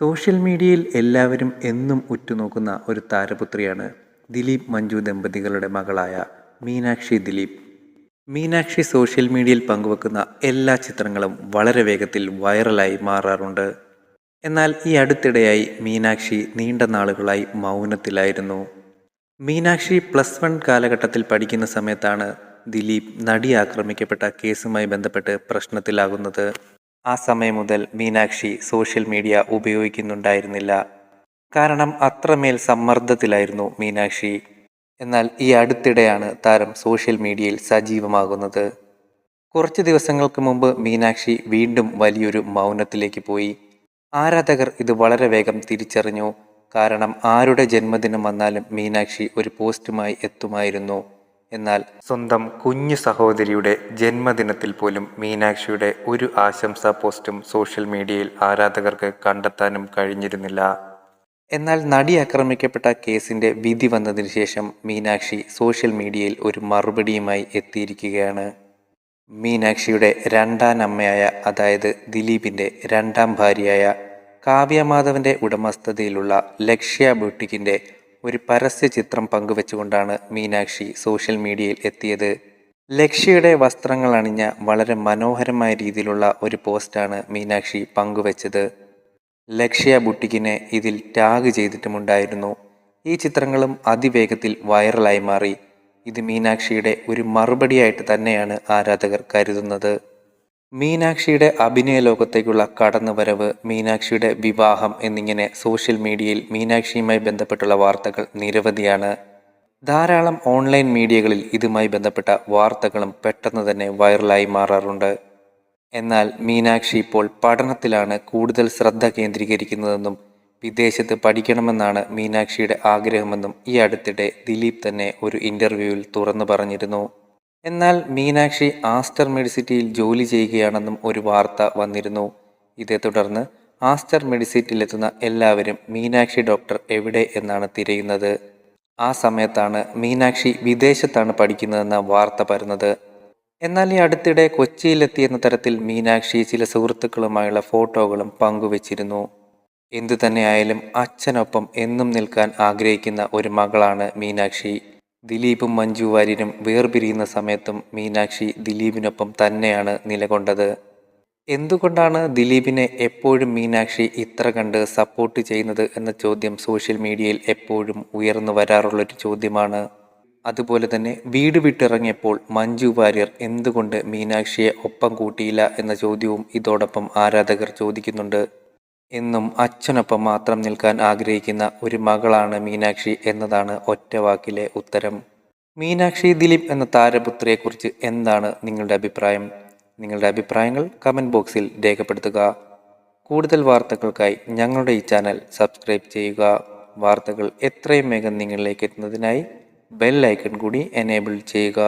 Social മീഡിയയിൽ എല്ലാവരും എന്നും ഉറ്റുനോക്കുന്ന ഒരു താരപുത്രിയാണ് ദിലീപ് മഞ്ജു ദമ്പതികളുടെ മകളായ മീനാക്ഷി ദിലീപ്. മീനാക്ഷി സോഷ്യൽ മീഡിയയിൽ പങ്കുവെക്കുന്ന എല്ലാ ചിത്രങ്ങളും വളരെ വേഗത്തിൽ വൈറലായി മാറാറുണ്ട്. എന്നാൽ ഈ അടുത്തിടെയായി മീനാക്ഷി നീണ്ട നാളുകളായി മൗനത്തിലായിരുന്നു. മീനാക്ഷി പ്ലസ് വൺ കാലഘട്ടത്തിൽ പഠിക്കുന്ന സമയത്താണ് ദിലീപ് നടി ആക്രമിക്കപ്പെട്ട കേസുമായി ബന്ധപ്പെട്ട് പ്രശ്നത്തിലാകുന്നത്. ആ സമയം മുതൽ മീനാക്ഷി സോഷ്യൽ മീഡിയ ഉപയോഗിക്കുന്നുണ്ടായിരുന്നില്ല. കാരണം അത്രമേൽ സമ്മർദ്ദത്തിലായിരുന്നു മീനാക്ഷി. എന്നാൽ ഈ അടുത്തിടെയാണ് താരം സോഷ്യൽ മീഡിയയിൽ സജീവമാകുന്നത്. കുറച്ച് ദിവസങ്ങൾക്ക് മുമ്പ് മീനാക്ഷി വീണ്ടും വലിയൊരു മൗനത്തിലേക്ക് പോയി. ആരാധകർ ഇത് വളരെ വേഗം തിരിച്ചറിഞ്ഞു. കാരണം ആരുടെ ജന്മദിനം വന്നാലും മീനാക്ഷി ഒരു പോസ്റ്റുമായി എത്തുമായിരുന്നു. എന്നാൽ സ്വന്തം കുഞ്ഞു സഹോദരിയുടെ ജന്മദിനത്തിൽ പോലും മീനാക്ഷിയുടെ ഒരു ആശംസാ പോസ്റ്റും സോഷ്യൽ മീഡിയയിൽ ആരാധകർക്ക് കണ്ടെത്താനും കഴിഞ്ഞിരുന്നില്ല. എന്നാൽ നടി ആക്രമിക്കപ്പെട്ട കേസിന്റെ വിധി വന്നതിന് ശേഷം മീനാക്ഷി സോഷ്യൽ മീഡിയയിൽ ഒരു മറുപടിയുമായി എത്തിയിരിക്കുകയാണ്. മീനാക്ഷിയുടെ രണ്ടാം അമ്മയായ അതായത് ദിലീപിന്റെ രണ്ടാം ഭാര്യയായ കാവ്യമാധവന്റെ ഉടമസ്ഥതയിലുള്ള ലക്ഷ്യ ബ്യൂട്ടിക്കിന്റെ ഒരു പരസ്യ ചിത്രം പങ്കുവെച്ചുകൊണ്ടാണ് മീനാക്ഷി സോഷ്യൽ മീഡിയയിൽ എത്തിയത്. ലക്ഷ്യയുടെ വസ്ത്രങ്ങൾ അണിഞ്ഞ വളരെ മനോഹരമായ രീതിയിലുള്ള ഒരു പോസ്റ്റാണ് മീനാക്ഷി പങ്കുവെച്ചത്. ലക്ഷ്യ ബുട്ടിക്കിനെ ഇതിൽ ടാഗ് ചെയ്തിട്ടുമുണ്ടായിരുന്നു. ഈ ചിത്രങ്ങളും അതിവേഗത്തിൽ വൈറലായി മാറി. ഇത് മീനാക്ഷിയുടെ ഒരു മറുപടിയായിട്ട് തന്നെയാണ് ആരാധകർ കരുതുന്നത്. മീനാക്ഷിയുടെ അഭിനയ ലോകത്തേക്കുള്ള കടന്നുവരവ് മീനാക്ഷിയുടെ വിവാഹം എന്നിങ്ങനെ സോഷ്യൽ മീഡിയയിൽ മീനാക്ഷിയുമായി ബന്ധപ്പെട്ടുള്ള വാർത്തകൾ നിരവധിയാണ്. ധാരാളം ഓൺലൈൻ മീഡിയകളിൽ ഇതുമായി ബന്ധപ്പെട്ട വാർത്തകളും പെട്ടെന്ന് തന്നെ വൈറലായി മാറാറുണ്ട്. എന്നാൽ മീനാക്ഷി ഇപ്പോൾ പഠനത്തിലാണ് കൂടുതൽ ശ്രദ്ധ കേന്ദ്രീകരിക്കുന്നതെന്നും വിദേശത്ത് പഠിക്കണമെന്നാണ് മീനാക്ഷിയുടെ ആഗ്രഹമെന്നും ഈ അടുത്തിടെ ദിലീപ് തന്നെ ഒരു ഇന്റർവ്യൂവിൽ തുറന്നു പറഞ്ഞിരുന്നു. എന്നാൽ മീനാക്ഷി ആസ്റ്റർ മെഡിസിറ്റിയിൽ ജോലി ചെയ്യുകയാണെന്നും ഒരു വാർത്ത വന്നിരുന്നു. ഇതേ തുടർന്ന് ആസ്റ്റർ മെഡിസിറ്റിയിലെത്തുന്ന എല്ലാവരും മീനാക്ഷി ഡോക്ടർ എവിടെ എന്നാണ് തിരയുന്നത്. ആ സമയത്താണ് മീനാക്ഷി വിദേശത്താണ് പഠിക്കുന്നതെന്ന വാർത്ത പരന്നത്. എന്നാൽ ഈ അടുത്തിടെ കൊച്ചിയിലെത്തിയെന്ന തരത്തിൽ മീനാക്ഷി ചില സുഹൃത്തുക്കളുമായുള്ള ഫോട്ടോകളും പങ്കുവച്ചിരുന്നു. എന്തു തന്നെയായാലും അച്ഛനൊപ്പം എന്നും നിൽക്കാൻ ആഗ്രഹിക്കുന്ന ഒരു മകളാണ് മീനാക്ഷി. ദിലീപും മഞ്ജു വാര്യരും വേർപിരിയുന്ന സമയത്തും മീനാക്ഷി ദിലീപിനൊപ്പം തന്നെയാണ് നിലകൊണ്ടത്. എന്തുകൊണ്ടാണ് ദിലീപിനെ എപ്പോഴും മീനാക്ഷി ഇത്ര കണ്ട് സപ്പോർട്ട് ചെയ്യുന്നത് എന്ന ചോദ്യം സോഷ്യൽ മീഡിയയിൽ എപ്പോഴും ഉയർന്നു വരാറുള്ളൊരു ചോദ്യമാണ്. അതുപോലെ തന്നെ വീട് വിട്ടിറങ്ങിയപ്പോൾ മഞ്ജു വാര്യർ എന്തുകൊണ്ട് മീനാക്ഷിയെ ഒപ്പം കൂട്ടിയില്ല എന്ന ചോദ്യവും ഇതോടൊപ്പം ആരാധകർ ചോദിക്കുന്നുണ്ട്. എന്നും അച്ഛനൊപ്പം മാത്രം നിൽക്കാൻ ആഗ്രഹിക്കുന്ന ഒരു മകളാണ് മീനാക്ഷി എന്നതാണ് ഒറ്റവാക്കിലെ ഉത്തരം. മീനാക്ഷി ദിലീപ് എന്ന താരപുത്രിയെക്കുറിച്ച് എന്താണ് നിങ്ങളുടെ അഭിപ്രായം? നിങ്ങളുടെ അഭിപ്രായങ്ങൾ കമന്റ് ബോക്സിൽ രേഖപ്പെടുത്തുക. കൂടുതൽ വാർത്തകൾക്കായി ഞങ്ങളുടെ ഈ ചാനൽ സബ്സ്ക്രൈബ് ചെയ്യുക. വാർത്തകൾ എത്രയും വേഗം നിങ്ങളിലേക്ക് എത്തുന്നതിനായി ബെൽ ഐക്കൺ കൂടി എനേബിൾ ചെയ്യുക.